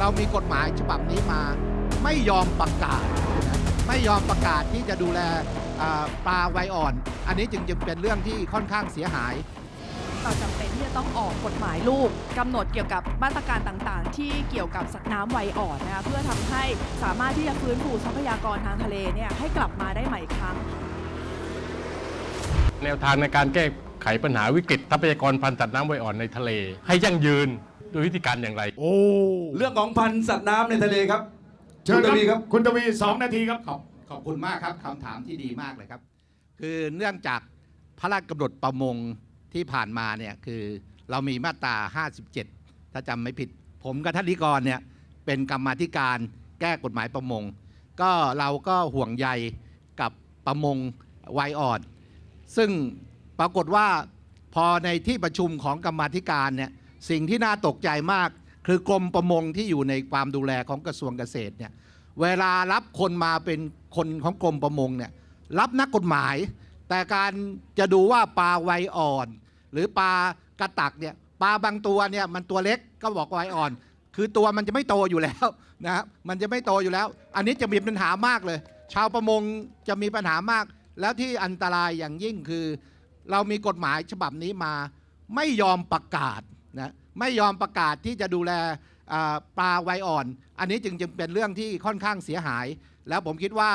เรามีกฎหมายฉบับนี้มา ไม่ยอมประกาศนะไม่ยอมประกาศที่จะดูแลอ่าปลาวัยอ่อน อันนี้จึงจึงเป็นเรื่องที่ค่อนข้างเสียหายเราจำเป็นที่จะต้องออกกฎหมายลูกกำหนดเกี่ยวกับมาตรการต่างๆ ที่เกี่ยวกับสัตว์น้ำวัยอ่อนนะคะเพื่อทำให้สามารถที่จะฟื้นฟูทรัพยากรทางทะเลเนี่ยให้กลับมาได้ใหม่อีกครั้ง แนวทางในการแก้ไขปัญหาวิกฤตทรัพยากรพันธุ์สัตว์น้ำไวยอ่อนในทะเล ให้ยั่งยืน โดยวิธีการอย่างไร โอ้เรื่องของพันธุ์สัตว์น้ำในทะเลครับเชิญคุณทวีครับ คุณทวีสองนาทีครับ ขอบขอบคุณมากครับคำถามที่ดีมากเลยครับ คือเนื่องจากพระราชกำหนดประมงที่ผ่านมาเนี่ยคือเรามีมาตรา 57 ถ้าจำไม่ผิด ผมกับท่านนิกรเนี่ยเป็นกรรมาธิการแก้กฎหมายประมง ก็เราก็ห่วงใยกับประมงวัยอ่อน ซึ่งปรากฏว่าพอในที่ประชุมของกรรมาธิการเนี่ย สิ่งที่น่าตกใจมาก คือกรมประมงที่อยู่ในความดูแลของกระทรวงเกษตรเนี่ยเวลารับคนมาเป็นคนของกรมประมงเนี่ยรับนักกฎหมาย แต่การจะดูว่าปลาไวอ่อน หรือปลากระตักเนี่ยปลาบางตัวเนี่ยมันตัวเล็กก็บอกไวอ่อน คือตัวมันจะไม่โตอยู่แล้วนะครับมันจะไม่โตอยู่แล้ว อันนี้จะมีปัญหามากเลย ชาวประมงจะมีปัญหามาก แล้วที่อันตรายอย่างยิ่งคือ เรามีกฎหมายฉบับนี้มาไม่ยอมประกาศ ไม่ยอมประกาศที่จะดูแลปลาไวอ่อน อันนี้จึงจึงเป็นเรื่องที่ค่อนข้างเสียหาย แล้วผมคิดว่า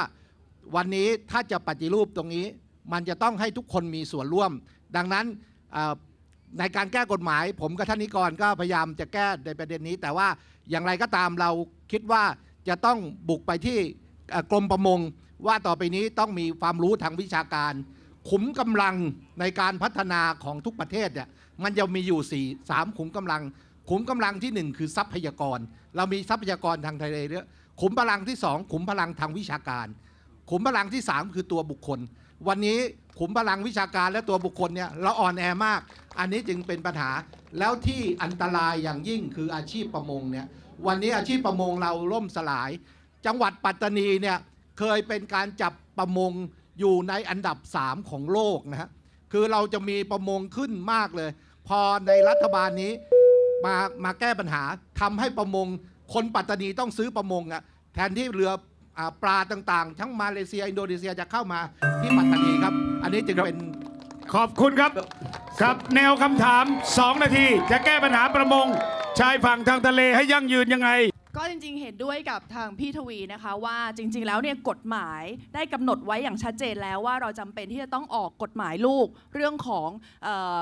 วันนี้ถ้าจะปฏิรูปตรงนี้ มันจะต้องให้ทุกคนมีส่วนร่วม ดังนั้นในการแก้กฎหมาย ผมกับท่านนิกรก็พยายามจะแก้ในประเด็นนี้ แต่ว่าอย่างไรก็ตามเราคิดว่าจะต้องบุกไปที่กรมประมง ว่าต่อไปนี้ต้องมีความรู้ทางวิชาการ ขุมกำลังในการพัฒนาของทุกประเทศเนี่ยมันจะมีอยู่4ี่สามขุมกำลัง ขุมกำลังที่หนึ่งคือทรัพยากร เรามีทรัพยากรทางทะเลเยอะขุมพลังที่สองขุมพลังทางวิชาการ ขุมพลังที่สามคือตัวบุคคล วันนี้ขุมพลังวิชาการและตัวบุคคลเนี่ยเราอ่อนแอมาก อันนี้จึงเป็นปัญหาแล้วที่อันตรายอย่างยิ่งคืออาชีพประมงเนี่ยวันนี้อาชีพประมงเราล่มสลาย จังหวัดปัตตานีเนี่ยเคยเป็นการจับประมง อยู่ในอันดับ 3 ของโลกนะฮะคือเราจะมีประมงขึ้นมากเลย พอในรัฐบาลนี้มามาแก้ปัญหาทำให้ประมงคนปัตตานีต้องซื้อประมงอะแทนที่เรืออาปลาต่างๆ ทั้งมาเลเซีย อินโดนีเซียจะเข้ามาที่ปัตตานีครับ อันนี้จึงเป็นขอบคุณครับครับแนวคำถาม 2 นาที จะแก้ปัญหาประมง ชายฝั่งทางทะเลให้ยั่งยืนยังไง ก็จริงๆ เห็นด้วยกับทางพี่ทวีนะคะ ว่าจริง ๆ แล้วเนี่ยกฎหมายได้กำหนดไว้อย่างชัดเจนแล้วว่าเราจำเป็นที่จะต้องออกกฎหมายลูกเรื่องของเออ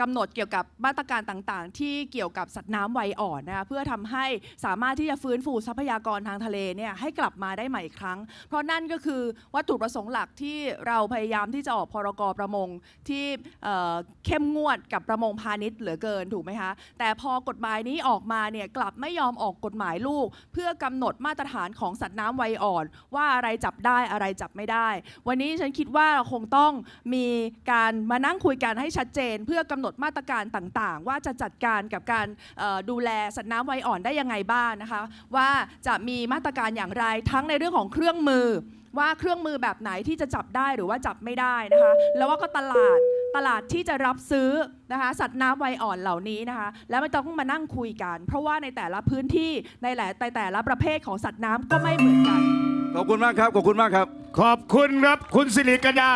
กำหนดเกี่ยวกับมาตรการต่างๆ ที่เกี่ยวกับสัตว์น้ำวัยอ่อนนะคะเพื่อทำให้สามารถที่จะฟื้นฟูทรัพยากรทางทะเลเนี่ยให้กลับมาได้ใหม่อีกครั้ง เพราะนั่นก็คือวัตถุประสงค์หลักที่เราพยายามที่จะออกพรกประมงที่เอ่อเข้มงวดกับประมงพาณิชย์เหลือเกินถูกไหมคะแต่พอกฎหมายนี้ออกมาเนี่ยกลับไม่ยอมออกกฎหมายลูก เพื่อกำหนดมาตรฐานของสัตว์น้ำวัยอ่อน ว่าอะไรจับได้อะไรจับไม่ได้ วันนี้ฉันคิดว่าเราคงต้องมีการมานั่งคุยกันให้ชัดเจน เพื่อกำหนดมาตรการต่างๆ ว่าจะจัดการกับการเอ่อดูแลสัตว์น้ำวัยอ่อนได้ยังไงบ้างนะคะ ว่าจะมีมาตรการอย่างไรทั้งในเรื่องของเครื่องมือ ว่าเครื่องมือแบบไหนที่จะจับได้หรือว่าจับไม่ได้นะคะ แล้วว่าก็ตลาดตลาดที่จะรับซื้อนะคะสัตว์น้ำวัยอ่อนเหล่านี้นะคะ แล้วไม่ต้องมานั่งคุยกัน เพราะว่าในแต่ละพื้นที่ในแต่แต่แต่ละประเภทของสัตว์น้ำก็ไม่เหมือนกัน ขอบคุณมากครับ ขอบคุณมากครับ ขอบคุณครับคุณสิริกัญญา